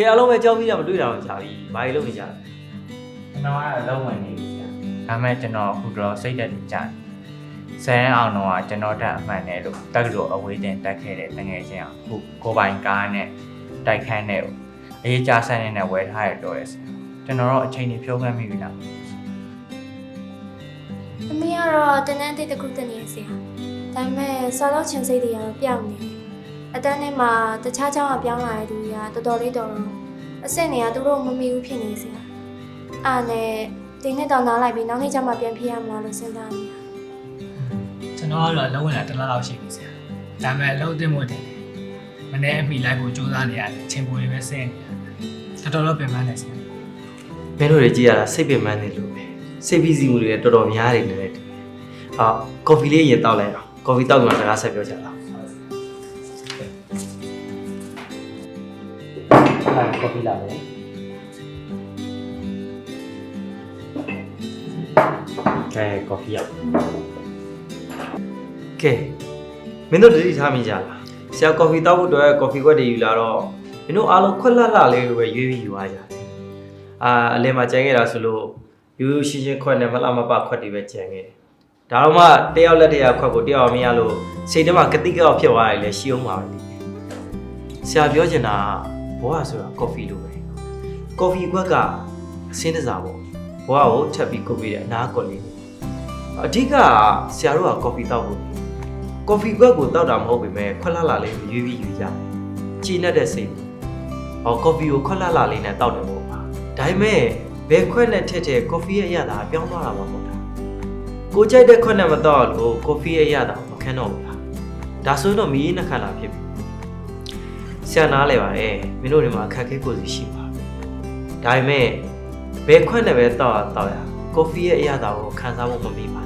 ကဲအားလုံးပဲကြောက်ပြီးတော့မတွေ့တာတော့ကြာပြီဘာကြီးလုပ်နေကြလဲကျွန်တော်ကတော့လုံးဝင်နေပြီဆရာဒါပေမဲ့ကျွန်တော်အခုတော့စိတ်တက်နေကြတယ်ဆယ်အောင်တော့ကကျွန်တော်တက်အမှန်နဲ့လို့တက်ကလို့အဝေးတင်တက်ခဲ့တဲ့တငယ်ချင်းအောင်အခုကိုပိုင်ကားနဲ့တိုက်ခန်းနဲ့ကိုအေးကြဆန်းနေနဲ့ဝယ်ထားရတော့တယ်ဆရာကျွန်တော်တော့အချိန်ကြီးဖြုံးမှန်းမိပြီလားအမေကတော့တန်းတန်းတိတ်တစ်ခုတက်နေရဆရာဒါပေမဲ့စောတော့ချင်စိတ်တွေကတော့ပြောင်းနေတယ် အတန်းထဲမှာတခြားကျောင်းကပြောင်းလာတဲ့သူတွေကတော်တော်လေးတော်တော့အဆင့်တွေကသူတို့မမီဘူးဖြစ်နေစရာအားနဲ့တင်းနဲ့တောင်းသားလိုက်ပြီးနောက်နေ့ကျမှပြန်ပြေးရမှာလို့စဉ်းစားနေတာကျွန်တော်ကတော့လုံးဝလာတစ်လားလောက်ရှိပြီဆရာဒါပေမဲ့လုံးအသိမို့တယ်မနေ့အမိလိုက်ကိုစူးစမ်းနေရတယ်ချင်းပူတွေပဲဆင်းနေတာတော်တော်တော့ပြန်မနေဆရာဘဲတို့တွေကြည့်ရတာစိတ်ပင်ပန်းနေလို့ပဲစိတ်ဖိစီးမှုတွေတော်တော်များနေတယ်တူအာကော်ဖီလေးရင်တောက်လိုက်အောင်ကော်ဖီတောက်မှစကားဆက်ပြောကြတာ ဟာကော်ဖီလာမယ်ကဲကော်ဖီရောကဲမင်းတို့တတိထားမိကြလားဆရာကော်ဖီတောက်ဖို့အတွက်ကော်ဖီခွက်တွေယူလာတော့မင်းတို့အားလုံးခွက်လှလှလေးလိုပဲရွေးပြီးယူရကြတယ်အာအလယ်မှာကြံခဲ့တာဆိုလို့ယူယူရှင်းရှင်းခွက်နဲ့မလှမပခွက်တွေပဲကြံခဲ့တယ်။ဒါတော့မှတယောက်လက်တယောက်ခွက်ကိုတယောက်မရလို့စိတ်ထဲမှာကတိကောက်ဖြစ်သွားတယ်လေရှိအောင်ပါပဲ။ဆရာပြောချင်တာက ဘောကဆိုတာကော်ဖီလိုပဲ။ကော်ဖီခွက်ကအစင်းတစားပေါ့။ဘောကကိုထပ်ပြီးကုတ်ပြီးတဲ့အနာကွက်လေး။အဓိကဆရာတို့ကကော်ဖီတောက်ဖို့ကော်ဖီခွက်ကိုတောက်တာမဟုတ်ပေမဲ့ခွက်လှလှလေးကိုရွေးပြီးယူကြတယ်။ကြည်နဲ့တဲ့စိတ်။ဟောကော်ဖီကိုခွက်လှလှလေးနဲ့တောက်တယ်ပေါ့ပါ။ဒါပေမဲ့ဘယ်ခွက်နဲ့ထည့်ထည့်ကော်ဖီရဲ့အရသာပြောင်းသွားတာမှမဟုတ်တာကိုကြိုက်တဲ့ခွက်နဲ့မတော့လို့ကော်ဖီရဲ့အရသာမခံတော့ဘူးလားဒါဆိုရင်တော့မီးနှစ်ခါလာဖြစ်ပြီ ဆရာနားလဲပါတယ်မင်းတို့ဒီမှာအခက်အခဲကိုယ်စီရှိပါဒါပေမဲ့ဘယ်ခွက်နဲ့ပဲတော့တော့ရကော်ဖီရဲ့အရသာကိုခံစားဖို့မမီပါ